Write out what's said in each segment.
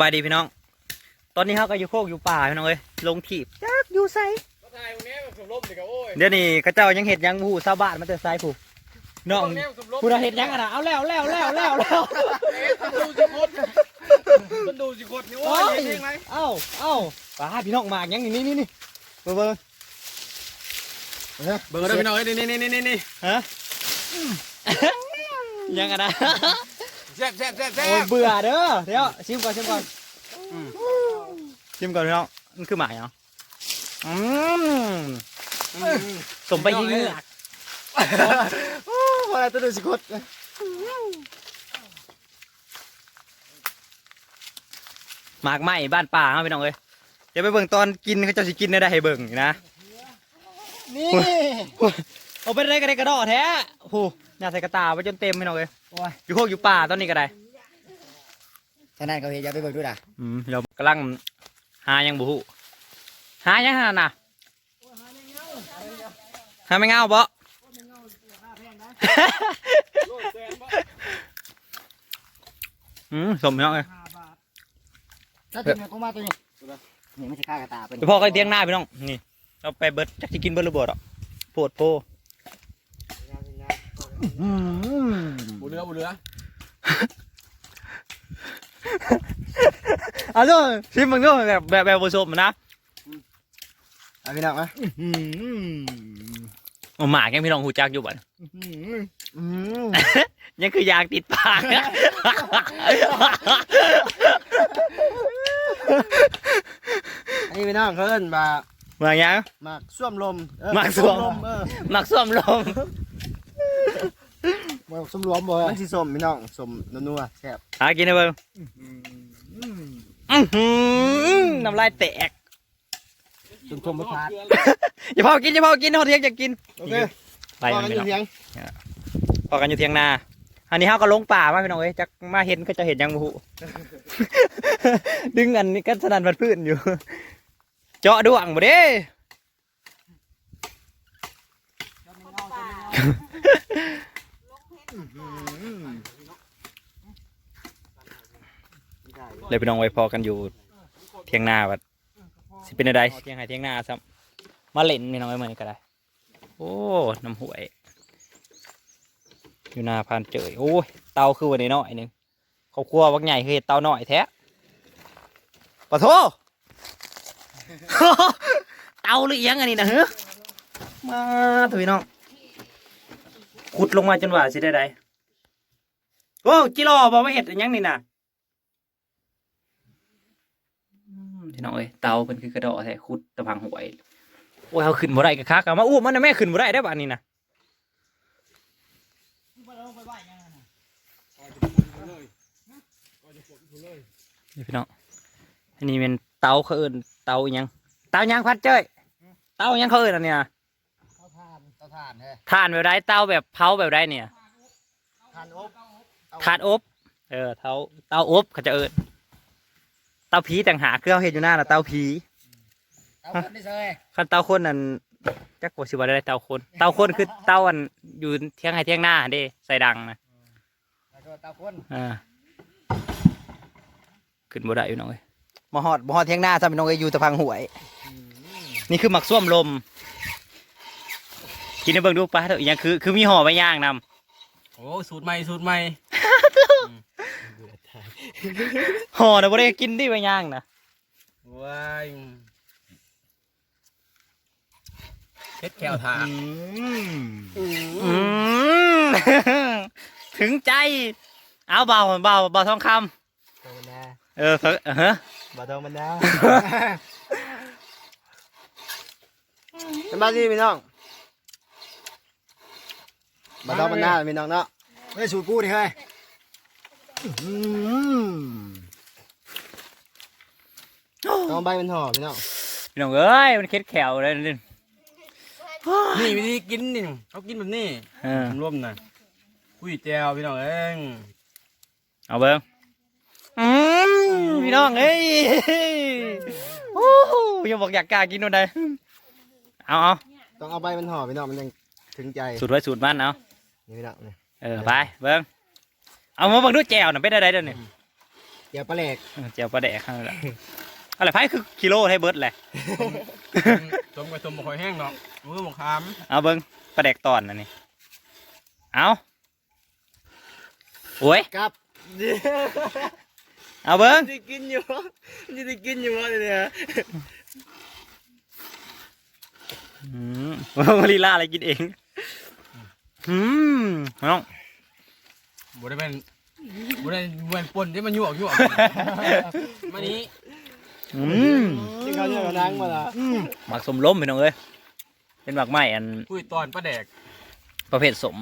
บายดีพี่น้อง ตอนนี้เขาก็อยู่โคกอยู่ป่าพี่น้องเอ้ยลงถีบจักอยู่ไซมาถ่ายตรงนี้สมรบดิกะโอ้ยเดี๋ยวนี้เขาเจ้ายังเห็ดหยังผู้ชาวบ้านมันจะไซผู้น้องตรงนี้สมรบผู้เราเห็ดหยังอะนะเอาแล้วแล้วแล้วแล้วแล้วมันดูสิคนมันดูสิคนนี่โอ้โอ้ยยยังไงเอ้าเอ้าป่าพี่น้องมากยังนี่นี่นี่นี่เบิ่งเบิ่งเบอร์ได้พี่น้องนี่นี่นี่นี่นี่ฮะยังอะนะ แซ่บแซ่บแซ่บแซ่โอ้ยบเบื่อเด้อเดี๋ยวชิมก่อนชิมก่อนชิมก่อนพี่น้องมันคือหมายเหรออืมสมไปยิงเหงือกโอ้พอแล้วตัวดูสิคดหมากไหมบ้านป่าครับพี่น้องเอ้ยเดี๋ยวไปเบิ่งตอนกินเขาเจะสิกินได้ได้ให้เบิ่งนี่นะนี่ เอาไปได้กระไดกระดอแท้โอ้โหน่าใส่กระตาไปจนเต็มพี่น้องเอ้ยโอ้ยอยู่โคกอยู่ป่าตอนนี้ก็ได้ฉะนั้นเขาเห็นอย่าไปเบิ่งด้วยนะอืมเรากำลังหายังบุหูหายังหาน่ะหาไม่เงาบ่อืมสมพี่น้องเอ้ยถ้าถึงเนี่ยก็มาตัวนี้นี่ไม่ใช่ข้ากระตาเป็นเดี๋ยวพ่อก็เตียงหน้าพี่น้องนี่เราไปเบิดจักสิกินเบิดหรือบ่ดอกโปวดโพอืม บุเรือบุเรือเอาดูชิมมึงดูแบบแบบแบบผสมนะเอาพี่น้องมาอืมโอ้หมาแกพี่น้องหูจักอยู่บ่อืมอืมยังคือยางติดปากอันนี้พี่น้องเขาเอิ้นมามายังหมากส้วมลมเออหมากส้วมลมเออหมักส้มลมห มากส้มลมบ่มันสิส้มพี่น้องส้มนัวๆแซ่บหากินได้เบิ่งอื้อหือน้ำลายแตกจนชมบ่พลาดอย่าพอกินอย่าพอกินเขาเทียงจะกินโอเคไปพอมันกันพี่อยู่น้องเพียงพอกันอยู่เทียงนาอันนี้เขาก็ลงป่ามาพี่น้องเอ้ยจักมาเห็นก็จะเห็นยังบ่หูดึงอันนี้ก็สนั่นพัดพื้นอยู่ เจาะดวงบ่เด้ เลยพี่น้องไว้พอกันอยู่เทียงนาบัดสิเป็นอะไรเทียงไห้เทียงนาซ้ำมาเล่นพี่น้องไว้เหมือนกันได้โอ้น้ำหวย อยู่หน้าพานเจยโอ้ยเตาคือวันนี้น้อยหนึงครอบครัววักใหญ่คือเตาหน่อยแท้ปะโทเตาหรือเอียงอันนี้นะเฮ้มาถอะพี่น้อง ขุดลงมาจนว่าสิได้ไดโอ้จิรอบอกว่าเห็ดอันยังนี่นะอืมพี่น้องเอ้ยเตาเป็นคือกระดอแท้ขุดตะพังหวยโอ้ยเอาขึ้นบ่ได้กะคักเอามาอู้มันนะแม่ขึ้นบ่ได้ได้อบ้านนี้นะนี่พี่น้องอันนี้เป็นเตาเขาเอินเตาอิหยังเตาอิหยังพัดเจ้ยเตาอิหยังเขาเอินอันเนี้ยเตา ถ่านเตาถ่านเฮ้ยถ่านแบบไรเตาแบบเผาแบบไรเนี่ยถ่านอบถ่านอบเออเตาเตาอบเขาจะเอินเตาผีต่างหากคือเขาเห็นอยู่หน้าน่ะเตาผีเตาคนได้เลยคันเตาคนนั่นจักว่าสิว่าได้เตาคน เตาคนคือเตาอันอยู่เที่ยงให้เที่ยงหน้าเด้ใส่ดังนะแล้วก็เตาคนอ่าขึ้นบ่ได้อยู่น้องเอ้ยมาฮอดมาฮอดเที่ยงหน้าซ้ำพี่น้องเอ้ยอยู่ตะพังหวย นี่คือหมักส้วมลม กินให้เบิ่งดูปลาเถอะอหยังคือคือมีห่อใบย่างนโอ้สูตรใหม่สูตรใหม่ำห่อนะบ่ได้กินที่ใบย่างนะว้ายเฮ็ดแก้วทาอืม ถึงใจ เอาเบาเบาเบาทองคเตามันดาำเออเถอะเออฮะบ่เตามันดาสบายดีพี่น้อง บ่เตามันดาพี่น้องเนาะไม่ได้สูตรกูดิเฮ้ยอืมต้องใบมันห่อพี่น้องพี่น้องเอ้ยมันเค็ดแขวเลยนี่นี่วิธีกินนี่เขากินแบบนี้เออผมร่วมน่ะคุยแจวพี่น้องเอ้ยเอาเบิ่งอืมพี่น้องเอ้ยโอ้โหยังบอกอยากกล้ากินนู่นใดเอาเอาต้องเอาใบมันห่อพี่น้องมันยังถึงใจสูตรไว้สูตรมันเอา นี่พี่น้องนี่เออไปเบิ่งเอามาเบิ่งดูแจวน่ะเป็นอะไรเด้อนี่อย่าปลาแหลกเออเจียวปลาแดกข้างนั้นแหละอะไรไพ่คือกิโลให้เบิร์ดแหละต้มกับต้มบ่ค่อยแห้งดอกมือหมกขามเอาเบิ้งปลาแดกตอนอันนี้เอาโอ้ยครับเอาเบิ้งจะกินอยู่จะได้กินอยู่วะเนี่ยอืมลีลาอะไรกินเอง อืมน้องบ่ได้เป็นบ่ได้เหมือนป่นที่มันยั่วยั่วมานี้อืมที่เขาเนี่ยนั่งมาละหมักสมล้มพี่น้องเอ้ยเป็นหมักไม้อันคุยตอนปลาแดกประเภทสม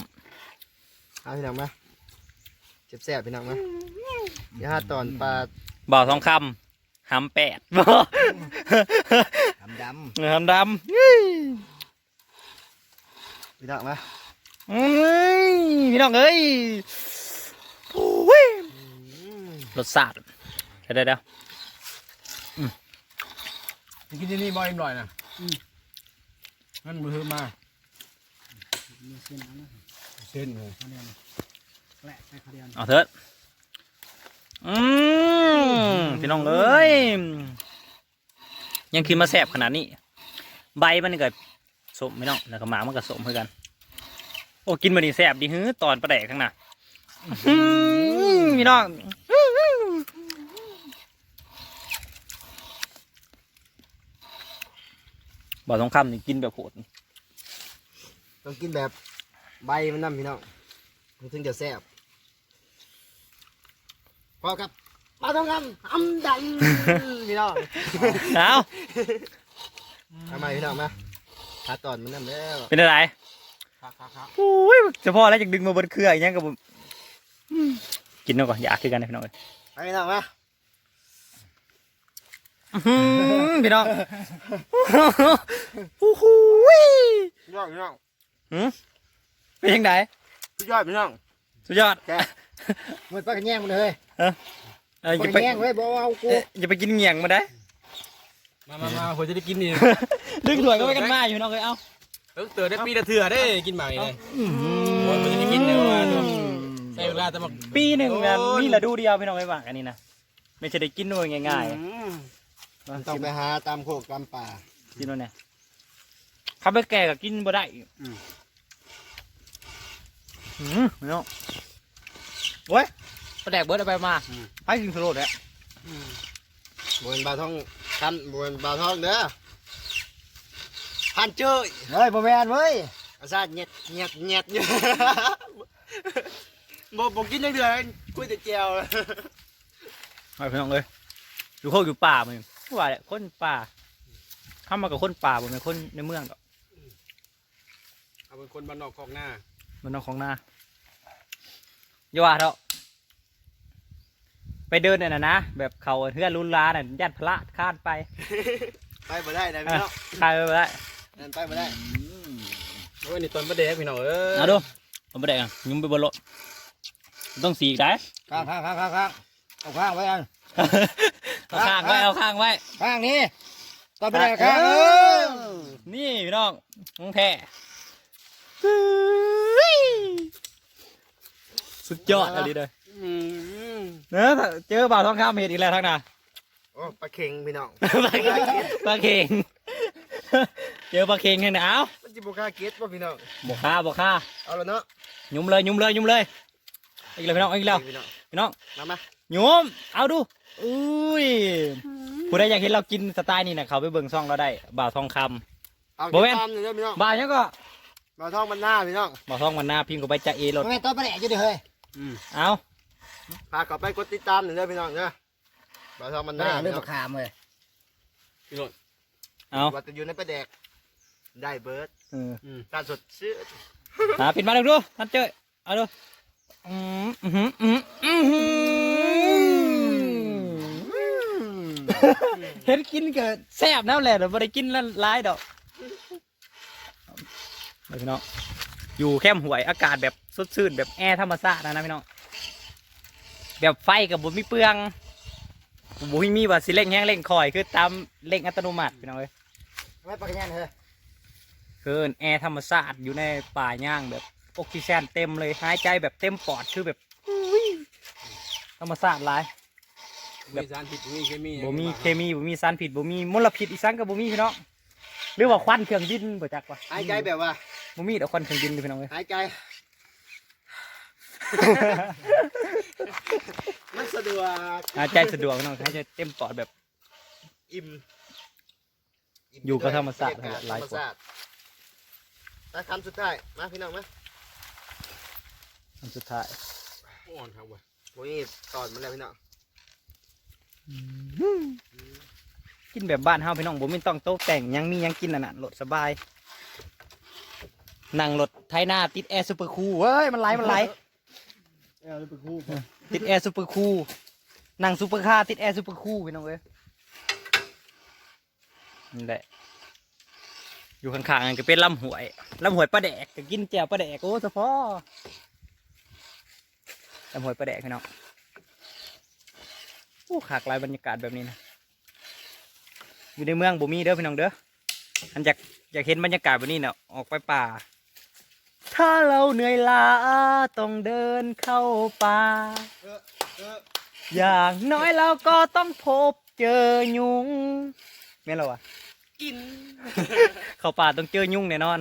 เอาพี่น้องมาเจ็บแสบพี่น้องมาเดี๋ยวห้าตอนปลาบ่าวทองคำหำแปดบ่ดำดหำดำำพี่น้องมาเอ้ย พี่น้องเอ้ยโอ้ยรสชาติเดี๋ยวเดี๋ยวเดี๋ยวกินที่นี่บ่อยหน่อยนะงั้นมือมาเส้นเลยเอาเถอะอืมพี่น้องเอ้ยยังกินมาแสบขนาดนี้ ใบมันก็สมพี่น้องแล้วก็หมามันก็สมเพื่อกัน โอ้กินมาดีแสบดีฮื้อตอนประแดกข้างหน้าอื้อหือพี่น้องบ่อทองคำนี่กินแบบโหดต้องกินแบบใบมันน้ำพี่น้องมันถึงจะแซ่บพอครับปลาทองคำอำดำพี่น้องเอาทำไมพี่น้องมาหาตอนมันน้ำแล้วเป็นอะไร ครับครับครับโอ้ยเฉพาะแล้วอยากดึงมาบนเครืออย่างเงี้ยกับผมกินเอาก่อนอยากคือกันนะพี่น้องเอ้ยไปพี่น้องมาอื้อหือพี่น้องโอ้โหยพี่น้องพี่น้องเป็นยังไงพี่ยอดพี่น้อง สุดยอดแกหมดปลากระแยงมันเลยเอออปลาย่ากระไปแยงเลยบอกเอากูเอ๊ะอย่าไปกินเหงี่ยงมาได้ มามามาผมจะได้กินนี่ดึงถวยก็ไปกันมาอยู่น้องเอ้ยเอา เติมเตือได้ปีละเถื่อได้กินหมาเลยโอ้ยผมจะได้กินเดี๋ยวมาดูใช้เวลาแต่มาปีหนึ่งนะโอ้ยมีฤดูเดียวพี่น้องไอ้บ้างอันนี้นะไม่ใช่ได้กินด้วยง่ายอืมๆมาต้องกินไปหาตามโคกตามป่ากินด้วยเนี่ยข้าวไปแก่ก็กินบ่ได้อืมอืมพี่น้องโว้ยประแดกเบิร์ดเอาไปมาไปกินสโลดแล้วบนบาทองกันบนบาทองเด้อ พันเจ้ยเฮ้ยบ่แม่นเว้ยอาซาเงียดเงียดเงียดอยู่บ่บ่กินจังเดือนคุยแต่แจวไปพี่น้องเลยอยู่โคกอยู่ป่ามึงว่าแหละคนป่าเข้ามากับคนป่าบ่เป็นคนในเมืองดอกเอาเป็นคนบ้านนอกคอกหน้ามันนอกของนาอย่าว่าเถอะไปเดินเนี่ยนะนะแบบเขาเพื่อนรุนลาน่ะยัดพระคาดไป ไปบ่ได้นะพี่น้องคาดไปบ่ได้ นั่นไปบ่ได้โอ้ยนี่ตอนประเดกพี่น้องเอ้ยเอาดูผมไปได้กันยุ่มไปบนรถต้องสีกได้ข้างข้างข้างข้างข้างเอาข้างไว้กัน เอาข้างไว้เอาข้างไว้ ข้างนี้ต่อไปได้ข้างเอเอออนี่พี่น้องของแท้สุดยอดอะไรเลยอืมเนอะเจอบ่าวทองคำเห็ดอีกแล้วทั้งน่ะโอ้ปลาเค็งพี่น้องปลาเค็งปลาเค็ง เจอปลาเค็งให้หนาวมันจิบ่กล้าเก็ตป่ะพี่น้องบอกค่าบอกค่าเอาแล้วเนาะยุ่มเลยยุ่มเลยยุ่มเลยอีกแล้วพี่น้องอีกแล้วพี่น้องพี่น้องมามายุ่มเอาดูอุ้ยผู้ใดอยากเห็นเรากินสไตล์นี้นะเขาไปเบิ่งซ่องเราได้บ่าวทองคเอาบ่แม่นตามหน่อยเด้อพี่น้องำบ่าวยังก็มาทองมันหน้าพี่น้องบ่าวทองมันหน้าพิมพ์กับไปจะเอรถแม่ต่อไปแหละอยู่ดิเฮ้ยเอาพากลับไปกดติดตามหน่อยเด้อพี่น้องเด้อมาทองมันหน้าพี่น้องพี่น้องเอาว่าจะอยู่ในประแดก ได้เบิร์ดเออการสดซื้อหาปิดมาดูดูท่านเจ้ยเอาดูอืมอืมอืมอืมอืมเห็นกินก็แซ่บแล้วแหละแต่ไม่ได้กินแล้วร้ายดอกเอาพี่น้องอยู่แคมป์หวยอากาศแบบสดชื่นแบบแอร์ธรรมชาตินะนะพี่น้องแบบไฟกับบุมีเปลืองบุมีมีว่าสิเร่งแห้งเร่งคอยคือตามเร่งอัตโนมัติพี่น้องเอ้ยไม่ปากกาแยนเฮ้ ยคือแอร์ธรรมชาติอยู่ในป่าย่างแบบออกซิเจนเต็มเลยหายใจแบบเต็มปอดคือแบบอุ้ยธรรมชาติหลายมีสารพิษมีเคมีบ่มีเคมีบ่มีสารพิษบ่มีมลพิษอีสังก็บ่มีพี่น้องหรือว่าควันเครื่องบินบ่จักว่าหายใจแบบว่าบ่มีดอกควันเครื่องบินเด้อพี่น้องเอ้ยหายใจมันสะดวกหายใจสะดวกพี่น้องหายใจเต็มปอดแบบ อิ่มอยู่กับธรรมชาติบยกศหลายกว่าธรร มชติและคำสุดท้าย มาพี่น้องมาอันสุดท้ายอ่อนครับเว้ยโอ้ยตอนมันแล้วพี่น้องกินแบบบ้านเฮาพี่น้องบ่มีต้องโต๊ะแต่งหยังมีหยังกินน่ะน่ะรถสบาย นั่งรถไถนาติดแอร์ซูเปอร์คูลเว้ยมันไหลมันไหลเออเป็นคู่ติดแอร์ซูเปอร์คูลนั่งซูเปอร์คาร์ติดแอร์ซูเปอร์คูลพี่น้องเอ้ยนี่แหละ อยู่ข้างๆกันก็เป็นลำหวยลำหวยปลาแดกก็กินแจ่วปลาแดกโอ้เฉพาะลำหวยปลาแดกพี่น้องโอ้ขากลายบรรยากาศแบบนี้นะอยู่ในเมืองบ่มีเด้อพี่น้องเด้ออันอยากอยากเห็นบรรยากาศแบบนี้เนาะออกไปป่า ถ้าเราเหนื่อยล้าต้องเดินเข้าป่า อย่างน้อยเราก็ต้องพบเจอยุงแม่นเหรอวะ กิน เข้าป่าต้องเจอยุงแน่นอน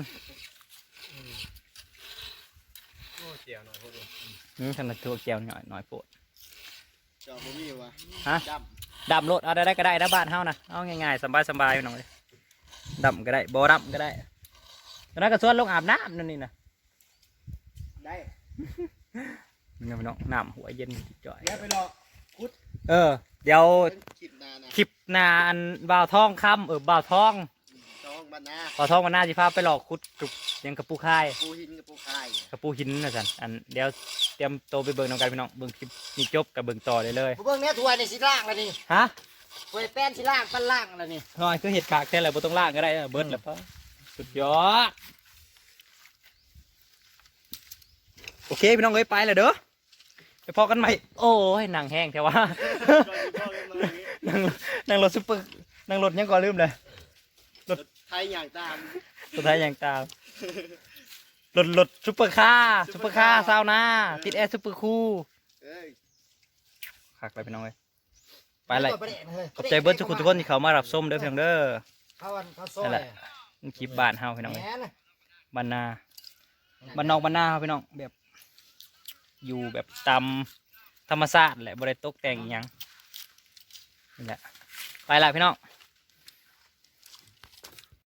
โอ้เจียวหน่อยพวกนี้อืมขนาดตัวเกียวหน่อยหน่อยโปวดจอบ่มีวะฮะจดำรถเอาได้ได้ก็ได้นะบ้านเฮานะเอาง่ายๆสบายสบายๆหน่อยดำก็ได้บ่ดำก็ได้ตอนนั้นก็ชวนลงอาบน้ำนั่นนี่นะำได้นี่พี่น้องน้ำหัวเย็นจ่อยแล้วไปรอเออ เดี๋ยวเป็นคลิปหนานะคลิปหนาอันบ่าวทองคำเออบ่าวทองน้องบ้านนาบ่าวทองมันน่าสิพาไปหลอกคุดกับยังกระปูค่ายปูหินกับปูคายกระปูหินนะสันอันเดี๋ยวเตรียมโตวไปเบิ่งน้องกันพี่น้องเบิ่งคลิปนี้จบกับเบิ่งต่อเลยเลยผู้เบิ่งเนี้ยถวยในสิล่างแล้วนี่ฮะถวยแป้นสิล่างปั้นล่างแล้วนี่น้อยคือเห็ดขากแค่ไหนบ่ต้องล่างก็ได้เออเบิดแล้วปะสุดยอดโอเคพี่น้องเอ้ยไปแล้วเด้อไป พอกันใหม่โอ้ยหนังแห้งแท้ว่านั่งนั่งรถซุปเปอร์นั่งรถยังก่อนลืมเลยไทยอย่างตามสุดท้ายยังตามรถรถซุปเปอร์คาร์ซุปเปอร์คาร์ซาวน่าติดแอร์ซุปเปอร์คูลเอ้ยคักไปพี่น้องเอ้ยไปเลยประเด็นเฮ้ยขอบใจเบิร์ดทุกคนทุกคนที่เขามารับส้มเด้อพี่น้องเด้อเขาวันเขาโซ่นั่นแหละนี่คลิปบ้านเฮาพี่น้องแหเอ้ยมนะบ้านนาบ้านนอกบ้านนาเฮาพี่น้องแบบ อยู่แบบตามธรรมชาติแหละบริตกแต่งอิหยังนี่แหละไปละพี่น้อง